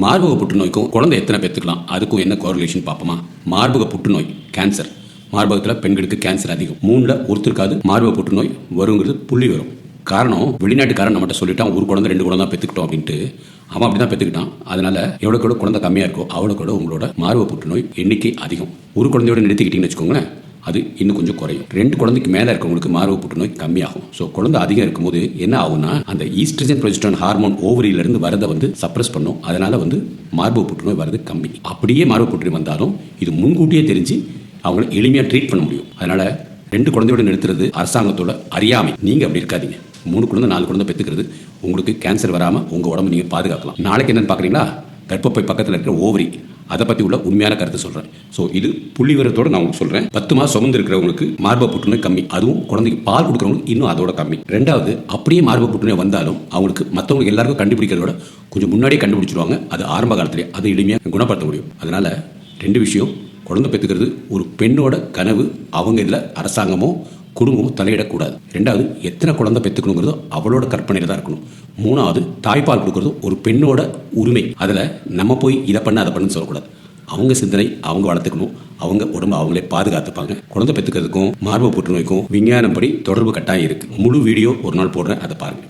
மார்பக புற்றுநோய்க்கும் குழந்தை எத்தனை பெற்றுக்கலாம் அதுக்கும் என்ன கோரிலேஷன் பார்ப்போமா? மார்பக புற்றுநோய் கேன்சர் மார்பகத்தில் பெண்களுக்கு கேன்சர் அதிகம். மூணில் ஒருத்தருக்காவது மார்பக புற்றுநோய் வருங்கிறது புள்ளி வரும். காரணம் வெளிநாட்டுக்காரன் நம்மகிட்ட சொல்லிட்டான் ஒரு குழந்தை ரெண்டு குழந்தை பெற்றுக்கிட்டோம் அப்படின்ட்டு. அவன் அப்படி தான் பெற்றுக்கிட்டான் அதனால் எவ்வளோக்கு எவ்வளோ குழந்தை கம்மியாக இருக்கோ அவ்வளோக்கு எவ்வளோ உங்களோட மார்பக புற்றுநோய் எண்ணிக்கை அதிகம். ஒரு குழந்தையோட நிறுத்திக்கிட்டீங்கன்னு வச்சுக்கோங்களேன் அது இன்னும் கொஞ்சம் குறையும். ரெண்டு குழந்தைக்கு மேலே இருக்கவங்களுக்கு மார்பு புற்றுநோய் கம்மியாகும். ஸோ குழந்தை அதிகம் இருக்கும்போது என்ன ஆகும்னா அந்த ஈஸ்ட்ரஜன் ப்ரொஜெஸ்ட்ரான் ஹார்மோன் ஓவரியிலிருந்து வரதை வந்து சப்ரஸ் பண்ணும். அதனால வந்து மார்பு புற்றுநோய் வரது கம்மி. அப்படியே மார்பு புற்றுநோய் வந்தாலும் இது முன்கூட்டியே தெரிஞ்சு அவங்கள எளிமையாக ட்ரீட் பண்ண முடியும். அதனால ரெண்டு குழந்தையோட நிறுத்துறது அரசாங்கத்தோட அறியாமை. நீங்கள் அப்படி இருக்காதீங்க. மூணு குழந்தை நாலு குழந்தை பெற்றுக்கிறது உங்களுக்கு கேன்சர் வராமல் உங்கள் உடம்பு நீங்கள் பாதுகாக்கலாம். நாளைக்கு என்னன்னு பார்க்குறீங்களா கர்ப்பப்பை பக்கத்தில் இருக்கிற ஓவரி அதை பற்றி உள்ள உண்மையான கருத்தை சொல்கிறேன் ஸோ இது புள்ளி விவரத்தோட நான் உங்களுக்கு சொல்கிறேன் பத்து மாதம் சுமந்து இருக்கிறவங்களுக்கு மார்பக புற்றுநோய் கம்மி. அதுவும் குழந்தைக்கு பால் கொடுக்குறவங்களுக்கு இன்னும் அதோட கம்மி. ரெண்டாவது அப்படியே மார்பக புற்றுநோய் வந்தாலும் அவங்களுக்கு மற்றவங்க எல்லாருக்கும் கண்டுபிடிக்கிறதோட கொஞ்சம் முன்னாடியே கண்டுபிடிச்சிருவாங்க. அது ஆரம்ப காலத்திலே அது எளிமையாக குணப்படுத்த முடியும். அதனால் ரெண்டு விஷயம் குழந்தை பெற்றுக்கிறது ஒரு பெண்ணோட கனவு அவங்க இதில் அரசாங்கமோ குடும்பமும் தலையிடக்கூடாது. ரெண்டாவது எத்தனை குழந்தை பெற்றுக்கணுங்கிறதோ அவளோட கற்பனையில் தான் இருக்கணும். மூணாவது தாய்ப்பால் கொடுக்குறதும் ஒரு பெண்ணோட உரிமை. அதில் நம்ம போய் இதை பண்ண அதை பண்ணுன்னு சொல்லக்கூடாது. அவங்க சிந்தனை அவங்க வளர்த்துக்கணும். அவங்க உடம்பு அவங்களே பாதுகாத்துப்பாங்க. குழந்தை பெற்றுக்கிறதுக்கும் மார்பு புற்றுநோய்க்கும் விஞ்ஞானம் படி தொடர்பு கட்டாயம் இருக்கு. முழு வீடியோ ஒரு நாள் போடுறேன் அதை பாருங்க.